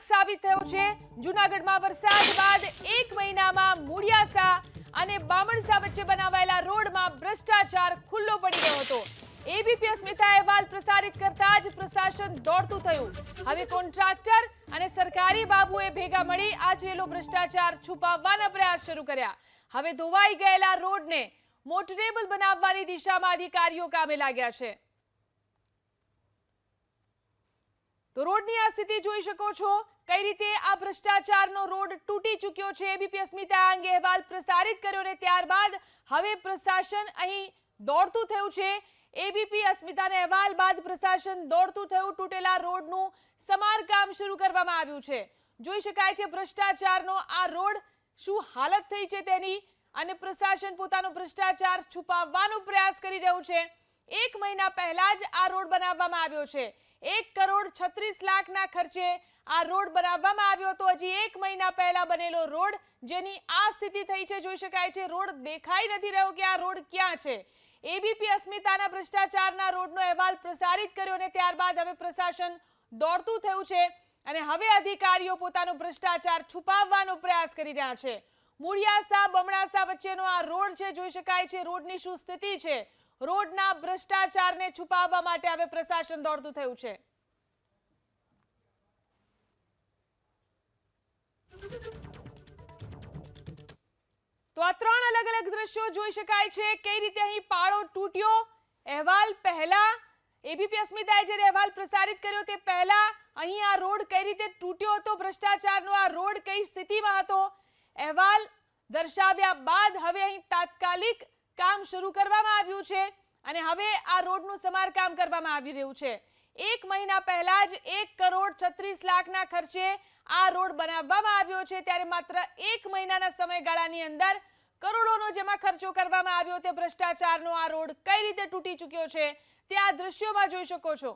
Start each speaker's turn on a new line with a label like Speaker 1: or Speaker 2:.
Speaker 1: માર્ગ સાબિત થયો છે. જૂનાગઢમાં વરસાદ બાદ એક મહિનામાં મૂળિયાસા અને બામણસા વચ્ચે બનાવાયેલા રોડમાં ભ્રષ્ટાચાર ખુલ્લો પડી ગયો હતો. એબીપી અસ્મિતા અહેવાલ પ્રસારિત કરતા જ પ્રશાસન દોડતું થયું. હવે કોન્ટ્રાક્ટર અને સરકારી બાબુએ ભેગા મળી આ જેલો ભ્રષ્ટાચાર છુપાવવાના પ્રયાસ શરૂ કર્યા. હવે ધોવાઈ ગયેલા રોડને મોટરેબલ બનાવવાની દિશામાં અધિકારીઓ કામે લાગ્યા છે. રોડની આ સ્થિતિ જોઈ શકો છો. કઈ રીતે આ ભ્રષ્ટાચારનો રોડ તૂટી ચૂક્યો છે એબીપી અસ્મિતા અંગે અહેવાલ પ્રસારિત કર્યો ને ત્યારબાદ હવે પ્રશાસન અહીં દોડતું થયું છે. એબીપી અસ્મિતાના અહેવાલ બાદ પ્રશાસન દોડતું થયું. તૂટેલા રોડનું સમારકામ શરૂ કરવામાં આવ્યું છે. જોઈ શકાય છે ભ્રષ્ટાચારનો આ રોડ શું હાલત થઈ છે તેની અને પ્રશાસન પોતાનો ભ્રષ્ટાચાર છુપાવવાનો પ્રયાસ કરી રહ્યું છે. એક મહિના પહેલા જ આ રોડ બનાવવામાં આવ્યો છે. એક કરોડ છત્રીસ લાખના ખર્ચે આ રોડ બનાવવામાં આવ્યો હતો. હજી એક મહિના પહેલા બનેલો રોડ જેની આ સ્થિતિ થઈ છે, જોઈ શકાય છે. રોડ દેખાઈ નથી રહ્યો કે આ રોડ ક્યાં છે? એબીપી અસ્મિતાના ભ્રષ્ટાચારના રોડનો અહેવાલ પ્રસારિત કર્યો અને ત્યારબાદ હવે પ્રશાસન દોડતું થયું છે અને હવે અધિકારીઓ પોતાનો ભ્રષ્ટાચાર છુપાવવાનો પ્રયાસ કરી રહ્યા છે. મૂળિયાસા, બમણાસા વચ્ચેનો આ રોડ છે, જોઈ શકાય છે. રોડની શું સ્થિતિ છે? રોડના ભ્રષ્ટાચારને છુપાવવા માટે હવે પ્રશાસન દોડતું થયું છે. તો આ ત્રણ અલગ અલગ દ્રશ્યો જોઈ શકાય છે. કઈ રીતે અહીં પાળો તૂટ્યો? અહેવાલ પહેલા એબીપી અસ્મિતાએ જ્યારે અહેવાલ પ્રસારિત કર્યો તે પહેલા અહીં આ રોડ કઈ રીતે તૂટ્યો હતો? ભ્રષ્ટાચારનો આ રોડ કઈ સ્થિતિમાં હતો? અહેવાલ દર્શાવ્યા બાદ હવે અહીં તાત્કાલિક કામ શરૂ કરવામાં આવ્યું છે અને હવે આ રોડનું સમારકામ કરવામાં આવી રહ્યું છે. એક મહિના પહેલા જ એક કરોડ છત્રીસ લાખના ખર્ચે આ રોડ બનાવવામાં આવ્યો છે. ત્યારે માત્ર એક મહિનાના સમયગાળાની અંદર કરોડોનો જેમાં ખર્ચો કરવામાં આવ્યો તે ભ્રષ્ટાચારનો આ રોડ કઈ રીતે તૂટી ચૂક્યો છે તે આ દ્રશ્યોમાં જોઈ શકો છો.